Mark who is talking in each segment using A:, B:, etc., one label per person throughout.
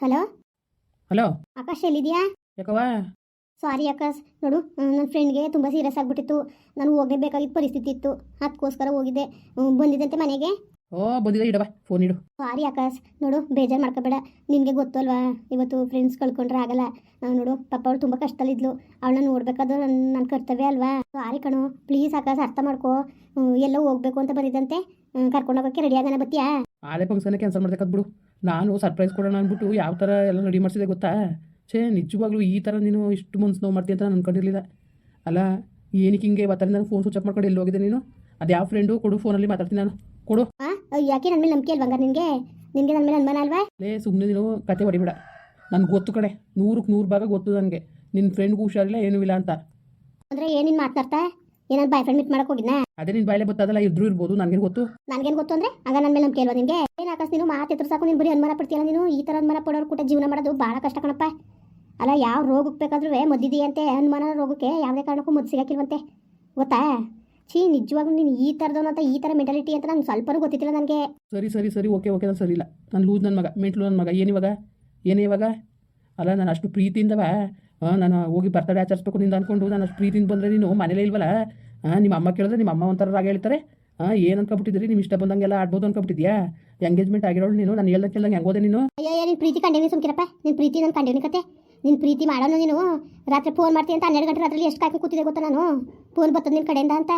A: Hello?
B: Hello?
A: Akash ಎಲ್ಲಿದ್ಯಾ?
B: ಯಾಕವ್ವ?
A: ಸಾರಿ ಆಕಾಶ್. ನೋಡು ನನ್ನ ಫ್ರೆಂಡ್ಗೆ ತುಂಬ ಸೀರಿಯಸ್ ಆಗಿಬಿಟ್ಟಿತ್ತು. ನಾನು ಹೋಗಲೇಬೇಕಾಗಿದ್ದ ಪರಿಸ್ಥಿತಿ ಇತ್ತು. ಅದಕ್ಕೋಸ್ಕರ ಹೋಗಿದ್ದೆ. ಹ್ಮ್, ಬಂದಿದ್ದಂತೆ ಮನೆಗೆ?
B: ಓ ಬಂದಿದೆ. ಇಡವ ಫೋನ್ ಇಡು.
A: ಸಾರಿ ಆಕಾಶ್. ನೋಡು ಬೇಜಾರು ಮಾಡ್ಕೋಬೇಡ. ನಿನಗೆ ಗೊತ್ತಲ್ವಾ ಇವತ್ತು ಫ್ರೆಂಡ್ಸ್ ಕಳ್ಕೊಂಡ್ರೆ ಆಗಲ್ಲ. ಆ, ನೋಡು ಪಾಪ ಅವಳು ತುಂಬ ಕಷ್ಟದಲ್ಲಿದ್ಲು. ಅವಳನ್ನ ನೋಡ್ಬೇಕಾದ್ರೆ ನನ್ನ ಕರ್ತವ್ಯ ಅಲ್ವಾ? ಸಾರಿ ಕಣೋ. ಪ್ಲೀಸ್ ಆಕಾಶ್ ಅರ್ಥ ಮಾಡ್ಕೋ. ಎಲ್ಲ ಎಲ್ಲೋ ಹೋಗ್ಬೇಕು ಅಂತ ಬಂದಿದ್ದಂತೆ. ಕರ್ಕೊಂಡು ಹೋಗೋಕ್ಕೆ ರೆಡಿ ಆಗೋಣ ಬತ್ತೀಯಾ?
B: ಆಳೆ ಫಂಕ್ಷನ್ ಕ್ಯಾನ್ಸಲ್ ಮಾಡ್ಬೇಕದ್ ಬಿಡು ನಾನು ಸರ್ಪ್ರೈಸ್ ಕೊಡೋಣ ಅಂದ್ಬಿಟ್ಟು ಯಾವ ಥರ ಎಲ್ಲ ರೆಡಿ ಮಾಡಿಸಿದೆ ಗೊತ್ತಾ? ಛೇ ನಿಜವಾಗ್ಲೂ ಈ ಥರ ನೀನು ಇಷ್ಟು ಮನ್ಸು ನೋವು ಮಾಡ್ತೀಯ ಅಂತ ನಾನು ಅನ್ಕೊಂಡಿರಲಿಲ್ಲ. ಅಲ್ಲ ಏನಕ್ಕೆ ಹಿಂಗೆ ಬರ್ತಾರೆ ನಾನು ಫೋನ್ ಸ್ವಿಚ್ ಆಫ್ ಮಾಡ್ಕೊಂಡು ಎಲ್ಲಿ ಹೋಗಿದೆ ನೀನು? ಅದು ಯಾವ ಫ್ರೆಂಡು ಕೊಡು ಫೋನಲ್ಲಿ ಮಾತಾಡ್ತೀನಿ ನಾನು. ಕೊಡು.
A: ಯಾಕೆ ನನ್ನ ಮೇಲೆ ನಂಬಿಕೆ ಅಲ್ವಾ ನಿನಗೆ? ನಿನಗೆ ನನ್ನ ಮೇಲೆ ಅನುಮಾನ ಅಲ್ವಾ?
B: ಲೇ ಸುಮ್ಮನೆ ನೀನು ಕತೆ ಹೊಡಿಬೇಡ. ನನಗೆ ಗೊತ್ತು ಕಡೆ ನೂರಕ್ಕೆ ನೂರು ಭಾಗ ಗೊತ್ತು ನನಗೆ. ನಿನ್ನ ಫ್ರೆಂಡ್ಗೂ ಹುಷಾರಿಲ್ಲ ಏನೂ ಇಲ್ಲ ಅಂತ.
A: ಅಂದರೆ ಏನೇನು ಮಾತನಾಡ್ತಾ ಏನಾದ್ರು ಬಾಯ್ ಫ್ರೆಂಡ್ ಮೀಟ್ ಮಾಡಕ್ ಹೋಗಿದ್ನಾ?
B: ಅದೇ ನಿನ್ ಬಾಯ್ಲೆ ಗೊತ್ತಾದಲ್ಲ ಇದ್ರೂ ಇರ್ಬೋದು ನನಗೇನು ಗೊತ್ತು?
A: ನನ್ಗೇನ್ ಗೊತ್ತು ಅಂದ್ರೆ? ಆಗ ನನ್ನ ಮೇಲೆ ನಂಬಿಕೆ ಅಲ್ವಾ ಏನ್ ಏನು ಆಕಾಶ್ ನೀನು ಮಾತೆತ್ರ ಸಾಕು ನೀನು ಬರೀ ಅನ್ಮಾನ ಪಡ್ತೀಯಲ್ಲ ನೀನು? ಈ ತರ ಅನ್ಮಾನ ಪಡೋರು ಕೂಡ ಜೀವನ ಮಾಡೋದು ಬಹಳ ಕಷ್ಟ ಕಣಪ್ಪ. ಅಲ್ಲ ಯಾವ ರೋಗಕ್ಕೆ ಬೇಕಾದ್ರೂ ಮದ್ದಿದೆಯಂತೆ ಅನುಮಾನ ರೋಗಕ್ಕೆ ಯಾವುದೇ ಕಾರಣಕ್ಕೂ ಮದ್ದು ಸಿಗಾಕಿಲ್ವಂತೆ. ಗೊತ್ತಾ? ಛೀ ನಿಜವಾಗ್ಲೂ ನೀನು ಈ ಥರದವನು ಅಂತ ಈ ಥರ ಮೆಂಟಾಲಿಟಿ ಅಂತ ನಂಗೆ ಸ್ವಲ್ಪನೂ ಗೊತ್ತಿಲ್ಲ ನನಗೆ.
B: ಸರಿ ಸರಿ ಸರಿ ಓಕೆ ಓಕೆ ನಾನು ಸರಿ ಇಲ್ಲ. ನಾನು ಲೂಸ್ ನನ್ನ ಮಗ ಮೆಂಟ್ಲು ನನ್ನ ಮಗ. ಏನಿವಾಗ ಏನೇ ಇವಾಗ? ಅಲ್ಲ ನಾನು ಅಷ್ಟು ಪ್ರೀತಿಯಿಂದವ ಆ, ನಾನು ಹೋಗಿ ಬರ್ತಡೇ ಆಚರಿಸ್ಬೇಕು ನಿಂದ ಅಂದ್ಕೊಂಡು ನಾನು ಅಷ್ಟು ಪ್ರೀತಿಯಿಂದ ಬಂದರೆ ನೀನು ಮನೇಲೇ ಇಲ್ವಲ್ಲ? ನಿಮ್ಮ ಅಮ್ಮ ಕೇಳಿದ್ರೆ ನಿಮ್ಮ ಅಮ್ಮ ಒಂಥರ ರಾಗ ಹೇಳ್ತಾರೆ. ಹಾಂ ಏನು ಅನ್ಕೊಬಿಟ್ಟಿದ್ರಿ ನಿಮ್ಮ ಇಷ್ಟ ಬಂದಂಗೆಲ್ಲ ಆಡ್ಬೋದು ಅನ್ಕೊಬಿಟ್ಟಿದ್ಯಾ ಎಂಗೇಜ್ಮೆಂಟ್ ಆಗಿರೋಳು ನೀನು ನಾನು ಹೇಳ್ದಂಗೆ ಕೇಳ್ದಂಗೆ ಹೆಂಗೋದೆ ನೀನು?
A: ಅಯ್ಯೋ ನಿನ್ನ ಪ್ರೀತಿ ಕಂಡೇವಿ ಸುಮ್ಕಿರಪ್ಪ. ನಿನ್ನ ಪ್ರೀತಿ ನನ್ನ ಕಂಡೇನಿ ಕತೆ. ನಿನ್ನ ಪ್ರೀತಿ ಮಾಡೋನು ನೀನು. ರಾತ್ರಿ ಫೋನ್ ಮಾಡ್ತೀನಿ ಅಂತ ಹನ್ನೆರಡು ಗಂಟೆ ರಾತ್ರಿ ಎಷ್ಟು ಕಾಯ್ಕೊಂಡು ಕೂತಿದೆ ಗೊತ್ತಾ ನಾನು? ಫೋನ್ ಬರ್ತದೆ ನಿನ್ನ ಕಡೆಯಿಂದ ಅಂತ.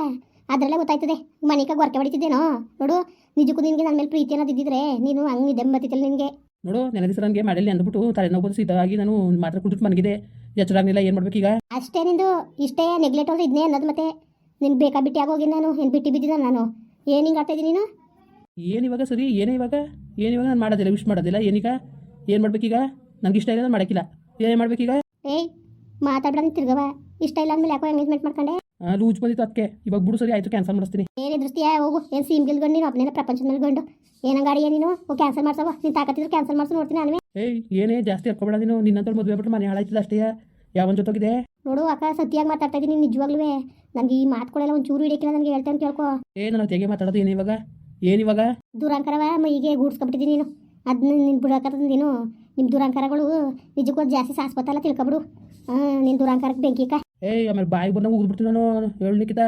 A: ಅದರಲ್ಲೇ ಗೊತ್ತಾಯ್ತದೆ. ಮನೆಗೆ ಗೊರಕೆ ಹೊಡಿತಿದ್ದೇನೋ? ನೋಡು ನಿಜಕ್ಕೂ ನಿನಗೆ ನನ್ನ ಮೇಲೆ ಪ್ರೀತಿ ಅನ್ನೋದಿದ್ದಿದ್ರೆ ನೀನು ಹಂಗೆ ದೆಂಬತ್ತಿಲ್ಲ ನಿನಗೆ.
B: ನೋಡು ನೆನೆ ದಿವಸ ನನಗೆ ಮಾಡಲಿ ಅಂದ್ಬಿಟ್ಟು ತಲೆನೋವು ಬಂದು ಸಿದ್ಧವಾಗಿ ನಾನು ಮಾತ್ರ ಕುಡಿದು ಮನಗಿದೆ ಎಚ್ಚರಾಗಿಲ್ಲ ಏನು ಈಗ?
A: ಅಷ್ಟೇ ನಿಂದು ಇಷ್ಟೇ ನೆಗ್ಲೆಕ್ಟ್ ಅಂದ್ರೆ ಇದನ್ನೇ ಅನ್ನೋದು ಮತ್ತೆ ನಿನ್ಗೆ ಬೇಕಾ ಬಿಟ್ಟಿ ಆಗೋಗಿ ನಾನು ಏನು ಬಿಟ್ಟಿ ಬಿದ್ದಿದ್ದ ನಾನು? ಏನು ಹಿಂಗ್ ಆಡ್ತಾ ಇದ್ದೀನಿ ನೀನು?
B: ಏನು ಇವಾಗ ಸರಿ ಏನೇ ಇವಾಗ? ಏನು ಇವಾಗ? ನಾನು ಮಾಡೋದಿಲ್ಲ ವಿಶ್ ಮಾಡೋದಿಲ್ಲ ಏನೀಗ ಏನು ಮಾಡ್ಬೇಕೀಗ ನನಗೆ ಇಷ್ಟ ಇಲ್ಲ ನಾನು ಮಾಡೋಕ್ಕಿಲ್ಲ ಏನು ಮಾಡ್ಬೇಕೀಗ
A: ಏಯ್ ಮಾತಾಡ್ಬಿಡ ನೀನು ತಿರ್ಗವ. ಇಷ್ಟ ಇಲ್ಲ ಅಂದ್ಮೇಲೆ ಯಾಕೋ ಎಂಗೇಜ್ಮೆಂಟ್ ಮಾಡ್ಕೊಂಡೆ?
B: ಲೂಜ್ ಬಂದಿತ್ತು ಅದಕ್ಕೆ ಇವಾಗ ಬಿಡು ಸರಿ ಆಯ್ತು ಕ್ಯಾನ್ಸಲ್ ಮಾಡಿಸ್ತೀನಿ.
A: ಏನೇ ದೃಷ್ಟಿಯ ಹೋಗು. ಏನು ಸೀಮ್ ಗೆಲ್ಕೊಂಡು ನೀನು ಒಬ್ಬನೇನ ಪ್ರಪಂಚದ ಮೇಲೆ ಗಂಡು ನೀನು? ಓ ಕ್ಯಾನ್ಸಲ್ ಮಾಡ್ಸವ ನೀನು ತಾಕತ್ತಿದ್ರೆ ಕ್ಯಾನ್ಸಲ್ ಮಾಡ್ಸು ನೋಡ್ತೀನಿ ನಾನು.
B: ಏಯ್ ಏನೇ ಜಾಸ್ತಿ ಹರ್ಕೊಬೇಡ ನೀನು. ನಿನ್ನಂತ ಮದುವೆ ಬಿಟ್ಟು ಮನೆ ಹಾಳಾಯ್ತದ ಅಷ್ಟೇ. ಯಾವನ್ ಜೊತೆಗಿದೆ?
A: ನೋಡು ಅಕ್ಕ ಸತ್ಯಾಗಿ ಮಾತಾಡ್ತಾ ಇದ್ದೀನಿ ನಿಜವಾಗ್ಲೂ ನನಗೆ ಈ ಮಾತುಗಳೆಲ್ಲ ಒಂದು ಚೂರು ಹಿಡಿಯಕ್ಕಿಲ್ಲ ನನಗೆ ಹೇಳ್ತೇನೆ ಕೇಳ್ಕೊ.
B: ಏ ನಾನು ತೆಗೆ ಮಾತಾಡೋದು? ಏನು ಇವಾಗ? ಏನಿವಾಗ
A: ದುರಂಕರವ ಮೈಗೆ ಗೂಡ್ಸ್ಕೊಬಿಟ್ಟಿದ್ದೀನಿ ನೀನು. ಅದನ್ನ ನಿನ್ನ ಬಿಡಕತ್ತದ ನೀನು. ನಿಮ್ಮ ದುರಂಕರಗಳು ನಿಜಕ್ಕೂ ಜಾಸ್ತಿ ಸಾಸ್ಬತ್ತಲ್ಲ ತಿಳ್ಕೊಬಿಡು. ನಿನ್ನ ದುರಂಕರಕ್ಕೆ ಬೆಂಕಿಕ
B: ಏಯ್ ಆಮೇಲೆ ಬಾಯಿಗೆ ಬಂದಂಗೆ ಹೋಗ್ಬಿಡ್ತೀನಿ ನಾನು. ಹೇಳಲಿಕ್ಕಿತ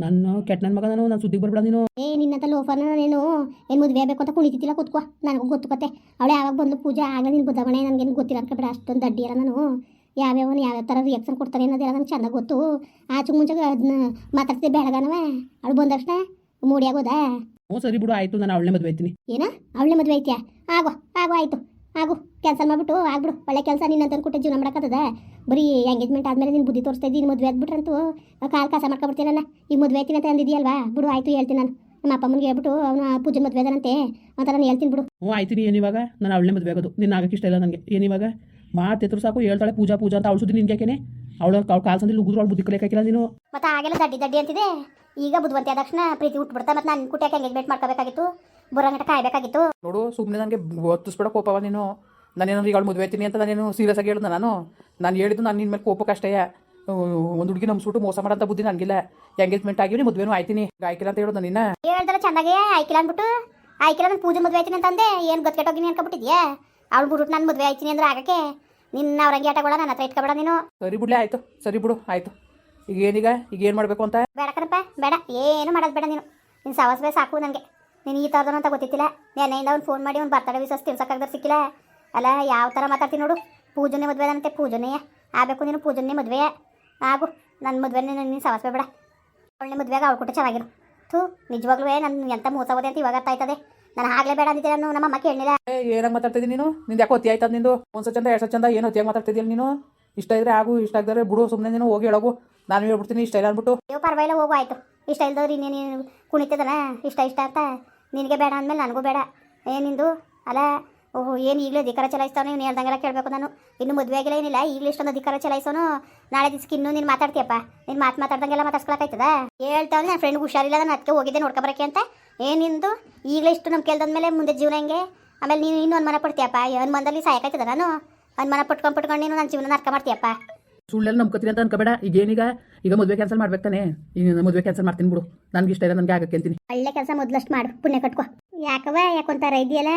B: ನಾನು ಕೆಟ್ಟ ನನ್ನ ಮಗ ನಾನು ನಾನು ಸುದ್ದಿಗೆ ಬರ್ಬೇಡ ನೀನು.
A: ಏ ನಿನ್ನಂತ ಲೋಫರ್ ನಾನೇನು? ಏನು ಮದುವೆ ಆಗಬೇಕು ಅಂತ ಕುಣಿತಿಲ್ಲ ಕೂತ್ಕೋ. ನನಗೂ ಗೊತ್ತು ಕತೆ. ಅವಳು ಯಾವಾಗ ಬಂದು ಪೂಜೆ? ಆಗಲೇ ನಿನ್ನ ನನಗೆ ನನಗೇನು ಗೊತ್ತಿಲ್ಲ ಅನ್ಕೊಬೇಡ. ಅಷ್ಟೊಂದು ದಡ್ಡಿ ಅಲ್ಲ ನಾನು. ಯಾವ್ಯಾವನು ಯಾವ ಥರ ರಿಯಾಕ್ಷನ್ ಕೊಡ್ತಾರೆ ಅನ್ನೋದೆಲ್ಲ ನಂಗೆ ಚೆನ್ನಾಗಿ ಗೊತ್ತು. ಆಚೆ ಮುಂಚೆ ಅದನ್ನ ಮಾತಾಡ್ತಿದ್ದೆ ಬೆಳಗಾನವ ಅವಳು ಬಂದ ತಕ್ಷಣ ಮೂಡಿ ಆಗೋದಾ?
B: ಹ್ಞೂ ಸರಿ ಬಿಡು. ಆಯಿತು ನಾನು ಅವಳನ್ನೇ ಮದುವೆ ಆಯ್ತೀನಿ.
A: ಏನ? ಅವಳೇ ಮದುವೆ ಐತ್ಯಾ ಆಗೋ ಆಗೋ ಆಯಿತು. ಆಗು ಕ್ಯಾನ್ಸಲ್ ಮಾಡ್ಬಿಟ್ಟು ಆಗ್ಬಿಡು. ಒಳ್ಳೆ ಕೆಲಸ ನಿನ್ನಂತ ಕೊಟ್ಟು ಜೀವನ ಮಾಡೋಕ್ಕದ ಬರೀ ಎಂಗೇಜ್ಮೆಂಟ್ ಆದಮೇಲೆ ನೀನು ಬುದ್ಧಿ ತೋರಿಸ್ತಾ ಇದ್ದೀನಿ ಮದುವೆ ಆಗ್ಬಿಟ್ರಂತೂ. ಕಾಲು ಕಾಸ ಮಾಡ್ಕೊಬಿಡ್ತೀನಲ್ಲ ಈಗ ಮದುವೆ ಆಯ್ತೀನಿ ಅಂತ ಅಂದಿದ್ಯಲ್ವಾ ಬಿಡು ಆಯ್ತು ಹೇಳ್ತೀನಿ ನಾನು. ನಮ್ಮ ಅಪ್ಪ ಅಮ್ಮನಿಗೆ ಹೇಳ್ಬಿಟ್ಟು ಅವನ ಪೂಜೆ ಮದುವೆ ಅದರಂತೆ ಅಂತ ನಾನು ಹೇಳ್ತೀನಿ ಬಿಡು.
B: ಹ್ಞೂ ಆಯ್ತೀನಿ ಏನಿವಾಗ? ನಾನು ಅವಳೇ ಮದುವೆ ಆಗೋದು. ನಿನ್ನ ಆಗಕ್ಕೆ ಇಷ್ಟ ಇಲ್ಲ ನನಗೆ. ಏನಿವಾಗ? ಮಾತೆತ್ರು ಸಾಕು ಹೇಳ್ತಾಳೆ ಪೂಜಾ ಪೂಜಾ ಅಂತ ಅವಳು ಸುದ್ದಿ ನಿನ್ಗೆ ಅವಳು ಅವ್ಳು ಕಾಲು ಸಂದಿಲ್ಲ ಉಗಿದ್ರು ಅವಳು ಬುದ್ಧಿ ಕಲಿಯಕ್ಕಾಗಿಲ್ಲ ನೀನು.
A: ಮತ್ತೆ ಆಗೆಲ್ಲ ದಡ್ಡಿ ದಡ್ಡಿ ಅಂತಿದೆ. ಈಗ ಬುದ್ಧಿವಂತಿ ಆದ ತಕ್ಷಣ ಪ್ರೀತಿ ಹುಟ್ಬಿಡ್ತಾ ಮತ್ತೆ ನಾನು ಕುಟ್ಯಾಕೆ ಎಂಗೇಜ್ಮೆಂಟ್ ಮಾಡ್ಕೋಬೇಕಾಗಿತ್ತು. ಬರೋಂಗಟ ಕಾಯ್ಬೇಕಾಗಿತ್ತು.
B: ನೋಡು ಸುಮ್ಮನೆ ನನಗೆ ಹೊತ್ತಿಸ್ಬೇಡ ಕೋಪವ ನೀನು. ನಾನೇನಾದ್ರು ಈಗ ಮದುವೆ ಆಯ್ತೀನಿ ಅಂತ ನಾನೇನು ಸೀರಿಯಸ್ ಆಗಿ ಹೇಳ್ದೆ ನಾನು? ನಾನು ಹೇಳಿದ್ದು ನಾನು ನಿನ್ನ ಮೇಲೆ ಕೋಪಕ್ಕಷ್ಟೇ ಒಂದು ಹುಡುಗಿ ನಂಬಿಸ್ಬಿಟ್ಟು ಮೋಸ ಮಾಡಂತ ಬುದ್ಧಿ ನನಗಿಲ್ಲ. ಎಂಗೇಜ್ಮೆಂಟ್ ಆಗಿವಿ ಮದುವೆನೂ ಆಯ್ತೀನಿ. ಆಯ್ಕಿಲ್ಲ ಅಂತ ಹೇಳೋದು ನಿನ್ನ.
A: ಹೇಳ್ದಲ್ಲ ಚೆನ್ನಾಗೇ ಆಯ್ಕಿಲ್ಲ ಅಂದ್ಬಿಟ್ಟು. ಆಯ್ಕಿಲ್ಲ ನಾನು ಪೂಜೆ ಮದುವೆ ಆಯ್ತೀನಿ ಅಂತಂದೆ. ಏನು ಗೊತ್ತೆಟ್ಟೋಗಿನಿ ಅನ್ಕೊಬಿಟ್ಟಿದ್ಯಾ ಅವ್ಳು ಬಿಟ್ಬಿಟ್ಟು ನಾನು ಮದುವೆ ಆಯ್ತೀನಿ ಅಂದ್ರೆ ಆಗಕ್ಕೆ. ನಿನ್ನ ಅವ್ರಂಗೆ ಆಟಗಳ ನನ್ನ ಹತ್ರ ಇಟ್ಕೊಬೇಡ ನೀನು.
B: ಸರಿ ಬಿಡ್ಲೆ ಆಯ್ತು. ಸರಿ ಬಿಡು ಆಯ್ತು. ಈಗ ಏನೀಗ ಈಗ? ಏನು ಮಾಡಬೇಕು ಅಂತ?
A: ಬೇಡ ಕಣಪ್ಪ ಬೇಡ. ಏನು ಮಾಡೋದು ಬೇಡ ನೀನು. ನಿನ್ನ ಸವಾಸವೇ ಸಾಕು ನನಗೆ. ನೀನು ಈ ಥರದನ ಅಂತ ಗೊತ್ತಿತ್ತಿಲ್ಲ? ನೆನ್ನೆಯಿಂದ ಅವ್ನು ಫೋನ್ ಮಾಡಿ ಅವ್ನು ಬರ್ತಡೆ ವಿಸಸ್ ತಿಳ್ಸಕ್ಕಾಗ್ದ್ರೆ ಸಿಕ್ಕಿಲ್ಲ? ಅಲ್ಲ ಯಾವ ಥರ ಮಾತಾಡ್ತೀನಿ ನೋಡು. ಪೂಜನೆ ಮದುವೆ ಅದಂತೆ ಪೂಜನೆಯ ಆಗಬೇಕು ನೀನು ಪೂಜನೆ ಮದುವೆ. ಆಗು ನನ್ನ ಮದುವೆನೇ ನೀನು ಸವಾಸ ಬೇಡ ಒಳ್ಳೆ ಮದುವೆಗೆ ಅವಳು ಕೊಟ್ಟು ಚೆನ್ನಾಗಿರು. ಥೂ ನಿಜವಾಗ್ಲೂ ನನ್ನ ಎಂತ ಮೋಸ ಹೋದೆ ಅಂತ ಇವಾಗ ಆಗ್ತಾಯ್ತದೆ ನಾನು ಆಗಲೇ ಬೇಡ ಅಂದಿದ್ದೆ ನಾನು ನಮ್ಮ ಅಮ್ಮ ಕೇಳಲಿಲ್ಲ.
B: ಏನಾಗ ಮಾತಾಡ್ತಿದ್ದೀನಿ ನೀನು? ನಿಂದು ಯಾಕೋ ಹೊತ್ತಿ ಆಯ್ತದ ನಿಂದು? ಒಂದು ಚಂದ ಎರಡು ಚಂದ ಏನು ಹೊತ್ತಿಯಾಗಿ ಮಾತಾಡ್ತಿದ್ದೀನಿ ನೀನು? ಇಷ್ಟ ಇದ್ರೆ ಆಗು ಇಷ್ಟ ಆಗಿದ್ರೆ ಬಿಡು ಸುಮ್ಮನೆ ನೀನು ಹೋಗಿ ಹೇಳೋಗು. ನಾನು ಹೇಳ್ಬಿಡ್ತೀನಿ ಇಷ್ಟ ಇಲ್ಲ ಅಂದ್ಬಿಟ್ಟು.
A: ಅಯ್ಯೋ ಪರವಾಗಿಲ್ಲ ಹೋಗು ಆಯಿತು. ಇಷ್ಟ ಇಲ್ದವ್ರು ಇನ್ನೇನು ಕುಣಿತದನ ಇಷ್ಟ ಇಷ್ಟ ಅಂತ. ನಿನಗೆ ಬೇಡ ಅಂದಮೇಲೆ ನನಗೂ ಬೇಡ. ಏನಿಂದು ಅಲ್ಲ, ಓಹೋ, ಏನು ಈಗಲೇ ಅಧಿಕಾರ ಚಲಾಯಿಸ್ತಾವನು? ನೀವು ಹೇಳ್ದಂಗೆಲ್ಲ ಕೇಳಬೇಕು ನಾನು. ಇನ್ನು ಮದುವೆ ಆಗಿಲ್ಲ ಏನಿಲ್ಲ, ಈಗಲೇ ಇಷ್ಟೊಂದು ಅಧಿಕಾರ ಚಲಾಯಿಸೋನು. ನಾಳೆ ದಿವ್ಸಕ್ಕೆ ಇನ್ನೂ ನೀನು ಮಾತಾಡ್ತೀಯಪ್ಪ. ನೀನು ಮಾತು ಮಾತಾಡ್ದಂಗೆಲ್ಲ ಮಾತಾಡ್ಸ್ಕೊಳಕಾಯ್ತದ ಹೇಳ್ತಾವೆ ನನ್ನ ಫ್ರೆಂಡ್ಗೆ ಹುಷಾರಿಲ್ಲ, ನಾನು ಅದಕ್ಕೆ ಹೋಗಿದ್ದೆ ನೋಡ್ಕೊಬರಕ್ಕೆ ಅಂತ. ಏನಿಂದು ಈಗಲೇ ಇಷ್ಟು ನಮ್ಮ ಕೇಳ್ದಂದ್ಮೇಲೆ ಮುಂದೆ ಜೀವನ ಹೆಂಗೆ? ಆಮೇಲೆ ನೀನು ಇನ್ನೂ ಅನುಮಾನ ಪಡ್ತೀಯಪ್ಪ? ಅನುಮಾನದಲ್ಲಿ ಸಾಯಕಾಯ್ತದ ನಾನು? ಅನುಮಾನ ಪಟ್ಕೊಂಡು ಪಟ್ಕೊಂಡು ನೀನು ನನ್ನ ಜೀವನ ಅರ್ಥ ಮಾಡ್ತೀಯಪ್ಪ?
B: ಸುಳ್ಳೆಲ್ಲ ನಂಬ್ಕೋತೀನಿ ಅಂತ ಅನ್ಕೋಬೇಡ. ಈಗ ಏನೀಗ ಈಗ ಮದುವೆ ಕ್ಯಾನ್ಸಲ್ ಮಾಡ್ಬೇಕು ತಾನೆ. ಈಗ ಮದುವೆ ಕ್ಯಾನ್ಸಲ್ ಮಾಡ್ತೀನಿ ಬಿಡು. ನನ್ಗೆ ಇಷ್ಟ ಇಲ್ಲ ನನಗೆ ಆಗಕ್ಕೆ ಅಂತೀನಿ.
A: ಒಳ್ಳೆ ಕೆಲಸ ಮೊದಲಷ್ಟು ಮಾಡು. ಪುಣ್ಯ ಕಟ್ಕೋ. ಯಾಕವ ಯಾಕೊಂತಾರ ಇದೆಯಲ್ಲ?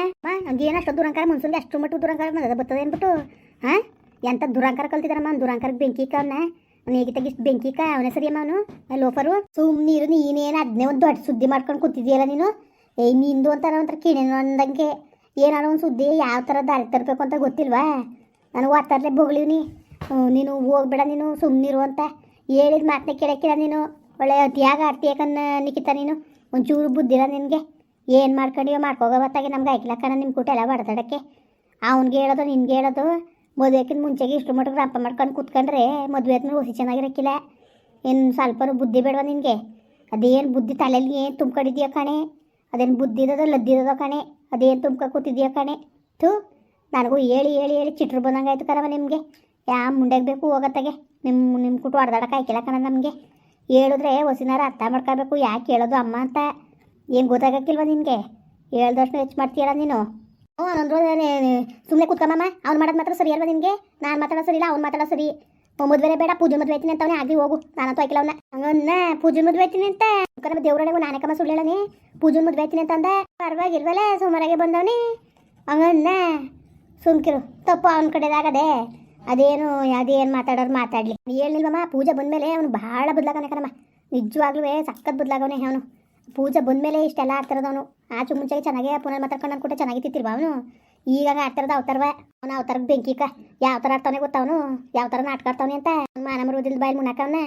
A: ಹಂಗೇನು ಅಷ್ಟು ದುರಂಕಾರ ಮುನ್ಸುಂಗೆ ಅಷ್ಟು ಮಟ್ಟು ದುರಂಕಾರ ಮದ ಬರ್ತದೆ ಅಂದ್ಬಿಟ್ಟು ಹಾಂ ಎಂಥ ದುರಂಕಾರ ಕಲ್ತಿದಾರಮ್ಮ? ಅವ್ನು ದುರಂಕಾರ ಬೆಂಕಿ ಅವನ್ನ ಅವ್ನು? ಹೇಗೆ ತೆಗಿಸ್ ಬೆಂಕಿ ಇಕ್ಕ ಅವನ ಸರಿಯಮ್ಮ ಅವನು? ಲೋಫರು? ಸುಮ್ಮನೀರು ನೀನೇನು ಅದನ್ನೇ ಒಂದು ದೊಡ್ಡ ಸುದ್ದಿ ಮಾಡ್ಕೊಂಡು ಕೂತಿದ್ಯಲ್ಲ ನೀನು? ಏಯ್, ನಿಂದು ಅಂತಾರ ಒಂಥರ ಕಿಣೆನು ಅಂದಂಗೆ. ಏನಾರ ಒಂದು ಸುದ್ದಿ ಯಾವ ಥರ ದಾರಿ ತರಬೇಕು ಅಂತ ಗೊತ್ತಿಲ್ವಾ? ನಾನು ವಾತಾರಲೆ ಬೊಗಳಿವ್ನಿ ನೀನು ಹೋಗ್ಬೇಡ, ನೀನು ಸುಮ್ಮನಿರು ಅಂತ ಹೇಳಿದ ಮಾತನ್ನ ಕೇಳಕ್ಕಿಲ್ಲ ನೀನು. ಒಳ್ಳೆ ಅತಿಯಾಗ ಆಡ್ತೀಯಕನ್ನ ನಿಖಿತ ನೀನು. ಒಂಚೂರು ಬುದ್ಧಿರ ನಿನಗೆ. ಏನು ಮಾಡ್ಕೊಂಡಿಯೋ ಮಾಡ್ಕೋಗೋ ಬತ್ತಾಗೆ ನಮ್ಗೆ ಆಯ್ಕಿಲ್ಲ ಕಣ ನಿಮ್ಮ ಕೂಟ ಎಲ್ಲ ಬಡ್ದಾಡಕ್ಕೆ ಅವ್ನಿಗೆ ಹೇಳೋದು, ನಿನ್ಗೆ ಹೇಳೋದು. ಮದುವೆಕ್ಕಿಂತ ಮುಂಚೆಗೆ ಇಷ್ಟು ಮಟ್ಟ ರಪ್ಪ ಮಾಡ್ಕೊಂಡು ಕೂತ್ಕೊಂಡ್ರೆ ಮದುವೆ ಆದ್ಮೇಲೆ ಹೊಸಿ ಚೆನ್ನಾಗಿರಕ್ಕಿಲ್ಲ. ಏನು ಸ್ವಲ್ಪನು ಬುದ್ಧಿ ಬೇಡವ ನಿನಗೆ. ಅದೇನು ಬುದ್ಧಿ ತಲೆಯಲ್ಲಿ ಏನು ತುಂಬ್ಕೊಂಡಿದ್ಯೋ ಕಣೆ. ಅದೇನು ಬುದ್ಧಿ ಇರೋದೋ ಲದ್ದಿರೋದೋ ಕಣೆ. ಅದೇನು ತುಂಬ್ಕೊ ಕೂತಿದ್ಯೋ ಕಣೆ. ಥೂ, ನನಗೂ ಹೇಳಿ ಹೇಳಿ ಹೇಳಿ ಚಿಟ್ರು ಬಂದಂಗೆ ಆಯ್ತು ಕಣವ ನಿಮಗೆ. ಯಾ, ಮುಂಡೆಗೆ ಬೇಕು, ಹೋಗತ್ತಾಗೆ. ನಿಮ್ಮ ನಿಮ್ಮ ಕುಟು ಹೊಡೆದಾಡಕ್ಕೆ ಆಯ್ಕಿಲ್ಲ ಕಣ ನಮಗೆ. ಹೇಳಿದ್ರೆ ಹೊಸಿನಾರ ಅರ್ಥ ಮಾಡ್ಕೋಬೇಕು, ಯಾಕೆ ಹೇಳೋದು ಅಮ್ಮ ಅಂತ. ಏನು ಗೊತ್ತಾಗಕ್ಕಿಲ್ವ ನಿನಗೆ? ಹೇಳ್ದಷ್ಟು ಹೆಚ್ಚು ಮಾಡ್ತೀಯಲ್ಲ ನೀನು? ಹ್ಞೂ ಅನ್ನಂದ್ರು ಸುಮ್ಮನೆ ಕುತ್ಕೊಂಬಮ್ಮ ಅವ್ನು ಮಾಡೋದು ಮಾತ್ರ ಸರಿ ಅಲ್ವಾ ನಿನಗೆ? ನಾನು ಮಾತಾಡೋ ಸರಿ ಇಲ್ಲ, ಅವ್ನು ಮಾತಾಡೋ ಸರಿ. ಮದುವೆ ಬೇಡ, ಪೂಜೆ ಮದುವೆ ಐತಿನಿ ಅಂತವನೇ, ಆಗಲಿ ಹೋಗು. ನಾನಂತೂ ಆಯ್ಕಿಲ್ಲ ಅವನ. ಹಂಗನ್ನ, ಪೂಜೆ ಮದುವೆ ಐತಿನಿ ಅಂತ. ನಮ್ಮ ದೇವ್ರಾಡೆಗೂ ನಾನೇ ಕಮ್ಮ ಸುಳ್ಳು ಹೇಳನಿ. ಪೂಜೆ ಮದುವೆ ಐತಿನಿ ಅಂತ ಅಂದೆ. ಪರವಾಗಿಲ್ವಲ್ಲ ಸುಮಾರಾಗೆ ಬಂದವನಿ. ಹಂಗನ್ನ, ಸುಮ್ಕಿರು. ತಪ್ಪು ಅವ್ನ ಕಡೆದಾಗದೆ. ಅದೇನು ಅದೇನು ಮಾತಾಡೋರು ಮಾತಾಡಲಿ. ಹೇಳಿಲ್ವಮ್ಮ ಪೂಜೆ ಬಂದಮೇಲೆ ಅವನು ಭಾಳ ಬದಲಾಗನೆ ಕಣಮ್ಮ. ನಿಜವಾಗ್ಲೂ ಸಖತ್ ಬದಲಾಗವನೇ ಅವನು. ಪೂಜೆ ಬಂದಮೇಲೆ ಇಷ್ಟೆಲ್ಲ ಅವನು. ಆಚು ಮುಂಚೆಗೆ ಚೆನ್ನಾಗೇ ಪುನರ್ ಮಾತಾಡ್ಕೊಂಡು ಅನ್ಕೊಟ್ಟೆ ಚೆನ್ನಾಗಿತ್ತಿಲ್ವ ಅವನು. ಈಗ ಆಡ್ತಿರೋದು ಅವತರವ ಅವನು ಅವತರ ಬೆಂಕಿಕ? ಯಾವ ಥರ ಆಡ್ತಾನೆ ಗೊತ್ತವನು ಯಾವ ಥರ ನಾಟಕ ಆಡ್ತಾವನೆ ಅಂತ? ಮಾನ ಬಾಯ್ ಬಾಯಲ್ಲಿ ಮುನ್ನಾಕವನ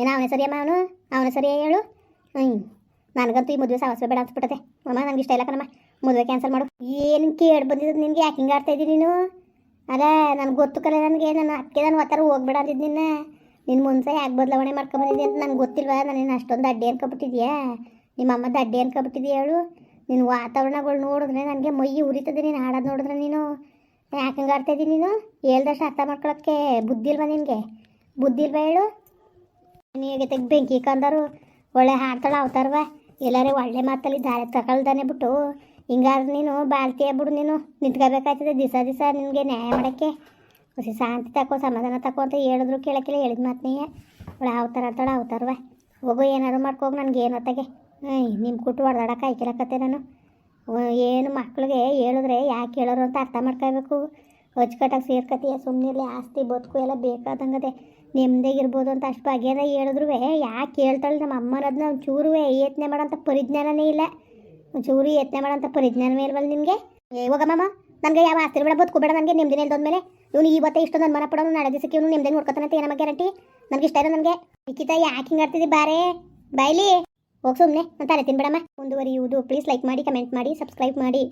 A: ಏನೋ ಅವನೇ ಸರಿಯಮ್ಮ ಅವನು? ಅವನೇ ಸರಿಯೇ ಹೇಳು. ಹ್ಞೂ ನನಗಂತೂ ಈ ಮದುವೆ ಸಾವಸ್ವೇ ಬೇಡ ಅನ್ಸ್ಬಿಟ್ಟದೆ. ಅಮ್ಮ ನನಗೆ ಇಷ್ಟ ಇಲ್ಲ ಕಣಮ್ಮ. ಮದುವೆ ಕ್ಯಾನ್ಸಲ್ ಮಾಡು. ಏನು ಕೇಳಿ ಬಂದಿದ್ದು ನಿನಗೆ? ಯಾಕೆ ಹಿಂಗೆ ಆಡ್ತಾ ಇದ್ದೀನಿ ನೀನು? ಅದ ನನಗೆ ಗೊತ್ತು ಕಲೆ ನನಗೆ. ನನ್ನ ಅಕ್ಕೆ ನಾನು ಒತ್ತರ ಹೋಗ್ಬೇಡ ಅಂದಿದ್ದು ನಿನ್ನ. ನಿನ್ನ ಮುಂಚೆ ಯಾಕೆ ಬದಲಾವಣೆ ಮಾಡ್ಕೊಂಬಂದಿದ್ದೆ ಅಂತ ನನಗೆ ಗೊತ್ತಿಲ್ವಾ? ನಾನೇನು ಅಷ್ಟೊಂದು ಅಡ್ಡಿ ಅನ್ಕೊಬಿಟ್ಟಿದ್ಯಾ ನಿಮ್ಮ ಅಮ್ಮದ ಅಡ್ಡಿ ಅನ್ಕೊಬಿಟ್ಟಿದ್ಯಾ ಹೇಳು? ನಿನ್ನ ವಾತಾವರಣಗಳು ನೋಡಿದ್ರೆ ನನಗೆ ಮೈ ಉರಿತದೆ, ನೀನು ಹಾಡೋದು ನೋಡಿದ್ರೆ ನೀನು. ಯಾಕೆ ಹಂಗೆ ಆಡ್ತಾ ಇದ್ದೀನಿ ನೀನು? ಹೇಳ್ದಷ್ಟು ಅರ್ಥ ಮಾಡ್ಕೊಳಕ್ಕೆ ಬುದ್ಧಿ ಇಲ್ವಾ ನಿನಗೆ? ಬುದ್ಧಿ ಇಲ್ವಾ ಹೇಳು? ನೀಗೆ ತೆಗ್ ಬೆಂಕಿ ಕಂದರು. ಒಳ್ಳೆ ಹಾಡ್ತಾಳೆ ಅವತಾರವ ಎಲ್ಲರೂ ಒಳ್ಳೆ ಮಾತಲ್ಲಿ ದಾರಿ ತಗೊಳ್ದಾನೆ ಬಿಟ್ಟು. ಹಿಂಗಾದ್ರೆ ನೀನು ಬಾಳ್ತೀಯ ಬಿಡು ನೀನು. ನಿಂತ್ಕೋಬೇಕಾಯ್ತದೆ. ದಿಸ ದಿವಸ ನಿನಗೆ ನ್ಯಾಯ ಮಾಡೋಕ್ಕೆ. ಖುಷಿ ಶಾಂತಿ ತಕೋ, ಸಮಾಧಾನ ತಕೋ ಅಂತ ಹೇಳಿದ್ರು. ಕೇಳಕ್ಕಿಲ್ಲ ಹೇಳಿದ ಮಾತನೇ. ಅವಳು ಅವತಾರ ಅಂತಾಳೆ ಅವತಾರವ ಹೋಗು, ಏನಾರು ಮಾಡ್ಕೋಗಿ ನನಗೆ ಏನು ಹ್ಞೂ ನಿಮ್ಮ ಕುಟ್ಟು ಹೊಡೆದಾಡಕ್ಕೆ ಆಯ್ಕೆಲಕತ್ತೆ ನಾನು. ಏನು ಮಕ್ಳಿಗೆ ಹೇಳಿದ್ರೆ ಯಾಕೆ ಹೇಳೋರು ಅಂತ ಅರ್ಥ ಮಾಡ್ಕೋಬೇಕು ಅಚ್ಚುಕಟ್ಟಾಗಿ ಸೇರ್ಕತೀಯ. ಸುಮ್ಮನಿರಲಿ ಆಸ್ತಿ, ಬದುಕು ಎಲ್ಲ ಬೇಕಾದಂಗದೆ. ನೆಮ್ಮದಿಗಿರ್ಬೋದು ಅಂತ ಅಷ್ಟು ಬಗೆನ ಹೇಳಿದ್ರು ಯಾಕೆ ಹೇಳ್ತಾಳೆ ನಮ್ಮ ಅಮ್ಮನದನ್ನ ಒಂಚೂರು ಯತ್ನೆ ಮಾಡೋಂಥ ಪರಿಜ್ಞಾನನೇ ಇಲ್ಲ. ಒಂಚೂರು ಯತ್ನೆ ಮಾಡಂತ ಪರಿಜ್ಞಾನ ಮೇಲ್ವಲ್ಲ ನಿಮಗೆ. ಹೋಗಮ್ಮ ನನಗೆ ಯಾವ ಆಸ್ತಿ ಬೇಡ ಬದುಕು ಬೇಡ ನನಗೆ ನೆಮ್ಮದಿನೇ ಮೇಲೆ ಇವನು ಇವತ್ತೇ ಇಷ್ಟು ನನ್ನ ಮನ ಪಡೋನು, ನಾಳೆ ದಿವಸಕ್ಕೆ ಇವನು ನೆಮ್ಮದಿ ನೋಡ್ಕೊತಾನಂತ ಏನಮ್ಮ ಗ್ಯಾರಂಟಿ. ನನಗೆ ಇಷ್ಟ ಇಲ್ಲ ನನಗೆ. ನಿಖಿತ ಯಾಕೆ ಹಿಂಗೆ ಆಡ್ತಿದ್ದಿ ಬಾರೆ? ಬಾಯ್ಲಿ. ಹೋಗಿ ಸುಮ್ಮನೆ ನಾನು ತಲೆ ತಿನ್ಬೇಡಮ್ಮ. ಮುಂದುವರಿಯುವುದು. ಪ್ಲೀಸ್ ಲೈಕ್ ಮಾಡಿ ಕಮೆಂಟ್ ಮಾಡಿ ಸಬ್ಸ್ಕ್ರೈಬ್ ಮಾಡಿ.